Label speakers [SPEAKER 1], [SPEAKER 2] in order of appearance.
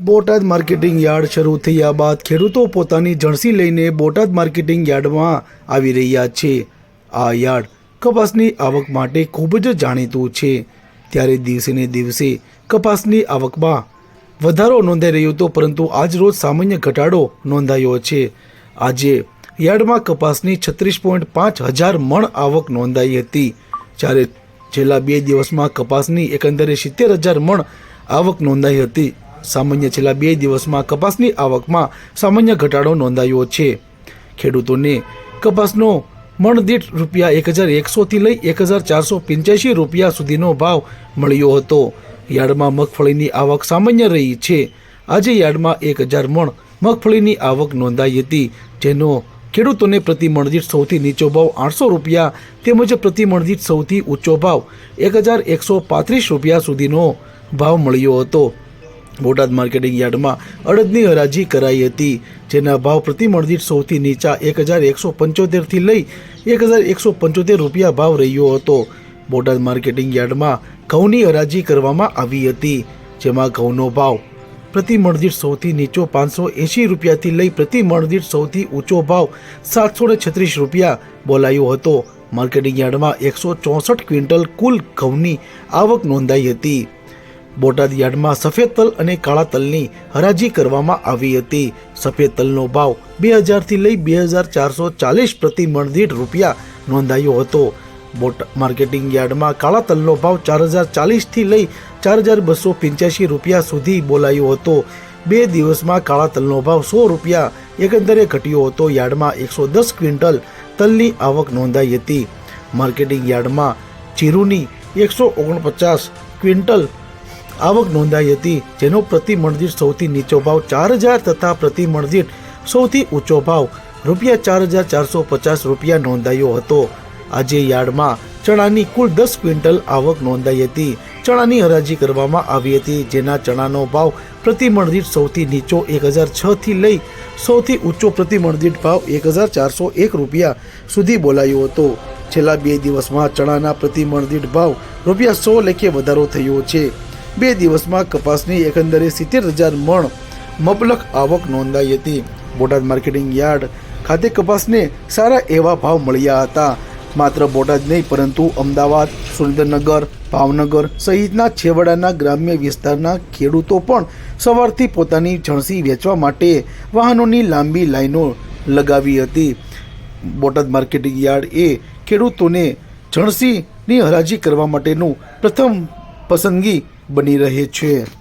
[SPEAKER 1] Botad marketing yard શરૂ થયા બાદ ખેડૂતો પોતાની જણસી લઈને બોટાદ માર્કેટિંગ યાર્ડમાં આવી રહ્યા છે. આ યાર્ડ કપાસની આવક માટે ખૂબ જ જાણીતું છે. ત્યારે દિવસે ને દિવસે કપાસની આવકમાં વધારો નોંધાઈ રહ્યો હતો, પરંતુ આજ રોજ સામાન્ય ઘટાડો નોંધાયો છે. આજે યાર્ડમાં કપાસની છત્રીસ પોઈન્ટ પાંચ હજાર મણ આવક નોંધાઈ હતી. જ્યારે છેલ્લા બે દિવસમાં કપાસની એકંદરે સિત્તેર હજાર મણ આવક નોંધાઈ હતી. સામાન્ય છેલ્લા બે દિવસમાં કપાસની આવકમાં સામાન્ય ઘટાડો નોંધાયો છે. ખેડૂતોને કપાસનો મણદીઠ રૂપિયા એક હજાર એકસોથી લઈ એક હજાર ચારસો પંચ્યાસી રૂપિયા સુધીનો ભાવ મળ્યો હતો. યાર્ડમાં મગફળીની આવક સામાન્ય રહી છે. આજે યાર્ડમાં એક હજાર મણ મગફળીની આવક નોંધાઈ હતી, જેનો ખેડૂતોને પ્રતિ મણદીઠ સૌથી નીચો ભાવ આઠસો રૂપિયા તેમજ પ્રતિ મણદીઠ સૌથી ઊંચો ભાવ એક હજાર એકસો પાંત્રીસ રૂપિયા સુધીનો ભાવ મળ્યો હતો. બોટાદ માર્કેટિંગ યાર્ડમાં અડદની હરાજી કરાઈ હતી, જેના ભાવ પ્રતિ મણદીઠ સૌથી નીચા એક હજાર એકસો પંચોતેરથી લઈ એક હજાર એકસો પંચોતેર રૂપિયા ભાવ રહ્યો હતો. બોટાદ માર્કેટિંગ યાર્ડમાં ઘઉંની હરાજી કરવામાં આવી હતી, જેમાં ઘઉંનો ભાવ પ્રતિ મણદીઠ સૌથી નીચો પાંચસો એંશી રૂપિયાથી લઈ પ્રતિ મણદીઠ સૌથી ઊંચો ભાવ સાતસો ને છત્રીસ રૂપિયા બોલાયો હતો. માર્કેટિંગ યાર્ડમાં એકસો ચોસઠ ક્વિન્ટલ કુલ ઘઉંની આવક નોંધાઈ હતી. બોટાદ યાર્ડમાં સફેદ તલ અને કાળા તલની હરાજી કરવામાં આવી હતી. સફેદ તલનો ભાવ બે હજારથી લઈ બે હજાર ચારસો ચાલીસ પ્રતિ મણ રૂપિયા નોંધાયો હતો. બોટ માર્કેટિંગ યાર્ડમાં કાળા તલનો ભાવ ચાર હજાર ચાલીસથી લઈ ચાર હજાર બસો પંચ્યાસી રૂપિયા સુધી બોલાયો હતો. બે દિવસમાં કાળા તલનો ભાવ સો રૂપિયા એકંદરે ઘટ્યો હતો. યાર્ડમાં એકસો દસ ક્વિન્ટલ તલની આવક નોંધાઈ હતી. માર્કેટિંગ યાર્ડમાં જીરુની એકસો ઓગણપચાસ ક્વિન્ટલ આવક નોંધાઈ હતી, જેનો પ્રતિ મણદીઠ સૌથી નીચો ભાવ ચાર હજાર તથા પ્રતિ મણદીઠ સૌથી ઊંચો ભાવ રૂપિયા ચાર હજાર ચારસો પચાસ રૂપિયા નોંધાયો હતો. આજે યાર્ડમાં ચણાની કુલ દસ ક્વિન્ટલ આવક નોંધાઈ હતી. ચણાની હરાજી કરવામાં આવી હતી, જેના ચણાનો ભાવ પ્રતિ મણદીઠ સૌથી નીચો એક હજાર છથી લઈ સૌથી ઊંચો પ્રતિ મણદીઠ ભાવ એક હજાર ચારસો એક રૂપિયા સુધી બોલાયો હતો. છેલ્લા બે દિવસમાં ચણાના પ્રતિ મણદીઠ ભાવ રૂપિયા સો લેખે વધારો થયો છે. બે દિવસમાં કપાસની એકંદરે સિત્તેર હજાર મણ મબલક આવક નોંધાઈ હતી. બોટાદ માર્કેટિંગ યાર્ડ ખાતે કપાસને સારા એવા ભાવ મળ્યા હતા. માત્ર બોટાદ નહીં, પરંતુ અમદાવાદ, સુરેન્દ્રનગર, ભાવનગર સહિતના છેવાડાના ગ્રામ્ય વિસ્તારના ખેડૂતો પણ સવારથી પોતાની જણસી વેચવા માટે વાહનોની લાંબી લાઈનો લગાવી હતી. બોટાદ માર્કેટિંગ યાર્ડ એ ખેડૂતોને જણસીની હરાજી કરવા માટેનું પ્રથમ પસંદગી બની રહે છે.